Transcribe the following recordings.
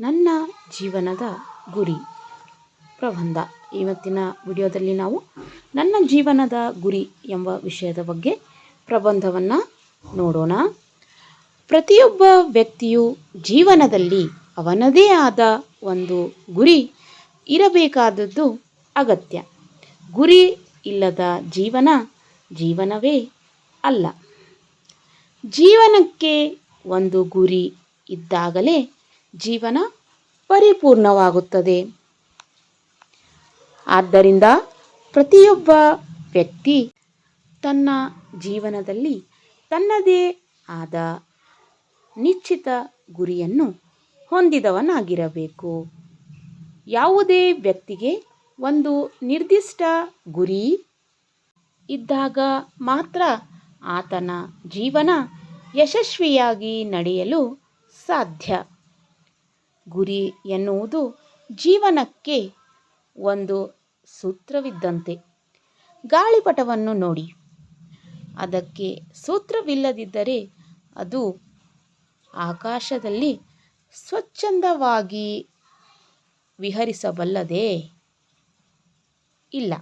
ನನ್ನ ಜೀವನದ ಗುರಿ. ಪ್ರಬಂಧ. ಇವತ್ತಿನ ವಿಡಿಯೋದಲ್ಲಿ ನಾವು ನನ್ನ ಜೀವನದ ಗುರಿ ಎಂಬ ವಿಷಯದ ಬಗ್ಗೆ ಪ್ರಬಂಧವನ್ನು ನೋಡೋಣ. ಪ್ರತಿಯೊಬ್ಬ ವ್ಯಕ್ತಿಯು ಜೀವನದಲ್ಲಿ ಅವನದೇ ಆದ ಒಂದು ಗುರಿ ಇರಬೇಕಾದದ್ದು ಅಗತ್ಯ. ಗುರಿ ಇಲ್ಲದ ಜೀವನ ಜೀವನವೇ ಅಲ್ಲ. ಜೀವನಕ್ಕೆ ಒಂದು ಗುರಿ ಇದ್ದಾಗಲೇ ಜೀವನ ಪರಿಪೂರ್ಣವಾಗುತ್ತದೆ. ಆದ್ದರಿಂದ ಪ್ರತಿಯೊಬ್ಬ ವ್ಯಕ್ತಿ ತನ್ನ ಜೀವನದಲ್ಲಿ ತನ್ನದೇ ಆದ ನಿಶ್ಚಿತ ಗುರಿಯನ್ನು ಹೊಂದಿದವನಾಗಿರಬೇಕು. ಯಾವುದೇ ವ್ಯಕ್ತಿಗೆ ಒಂದು ನಿರ್ದಿಷ್ಟ ಗುರಿ ಇದ್ದಾಗ ಮಾತ್ರ ಆತನ ಜೀವನ ಯಶಸ್ವಿಯಾಗಿ ನಡೆಯಲು ಸಾಧ್ಯ. ಗುರಿ ಎನ್ನುವುದು ಜೀವನಕ್ಕೆ ಒಂದು ಸೂತ್ರವಿದ್ದಂತೆ. ಗಾಳಿಪಟವನ್ನು ನೋಡಿ. ಅದಕ್ಕೆ ಸೂತ್ರವಿಲ್ಲದಿದ್ದರೆ ಅದು ಆಕಾಶದಲ್ಲಿ ಸ್ವಚ್ಛಂದವಾಗಿ ವಿಹರಿಸಬಲ್ಲದೇ ಇಲ್ಲ.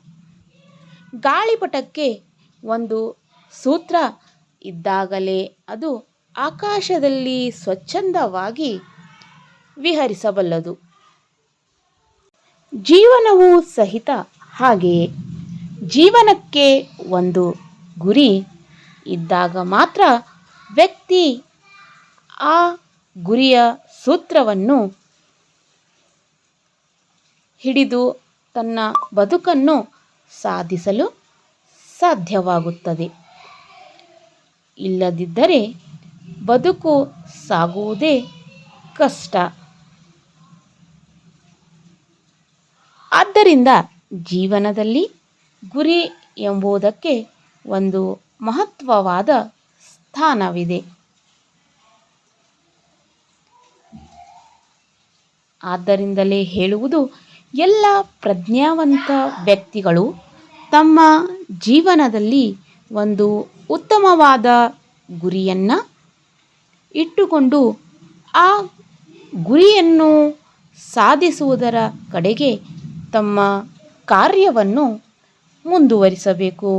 ಗಾಳಿಪಟಕ್ಕೆ ಒಂದು ಸೂತ್ರ ಇದ್ದಾಗಲೇ ಅದು ಆಕಾಶದಲ್ಲಿ ಸ್ವಚ್ಛಂದವಾಗಿ ವಿಹರಿಸಬಲ್ಲದು. ಜೀವನವು ಸಹಿತ ಹಾಗೆಯೇ. ಜೀವನಕ್ಕೆ ಒಂದು ಗುರಿ ಇದ್ದಾಗ ಮಾತ್ರ ವ್ಯಕ್ತಿ ಆ ಗುರಿಯ ಸೂತ್ರವನ್ನು ಹಿಡಿದು ತನ್ನ ಬದುಕನ್ನು ಸಾಧಿಸಲು ಸಾಧ್ಯವಾಗುತ್ತದೆ. ಇಲ್ಲದಿದ್ದರೆ ಬದುಕು ಸಾಗುವುದೇ ಕಷ್ಟ. ಆದ್ದರಿಂದ ಜೀವನದಲ್ಲಿ ಗುರಿ ಎಂಬುದಕ್ಕೆ ಒಂದು ಮಹತ್ವವಾದ ಸ್ಥಾನವಿದೆ. ಆದ್ದರಿಂದಲೇ ಹೇಳುವುದು, ಎಲ್ಲ ಪ್ರಜ್ಞಾವಂತ ವ್ಯಕ್ತಿಗಳು ತಮ್ಮ ಜೀವನದಲ್ಲಿ ಒಂದು ಉತ್ತಮವಾದ ಗುರಿಯನ್ನು ಇಟ್ಟುಕೊಂಡು ಆ ಗುರಿಯನ್ನು ಸಾಧಿಸುವುದರ ಕಡೆಗೆ ತಮ್ಮ ಕಾರ್ಯವನ್ನು ಮುಂದುವರಿಸಬೇಕು.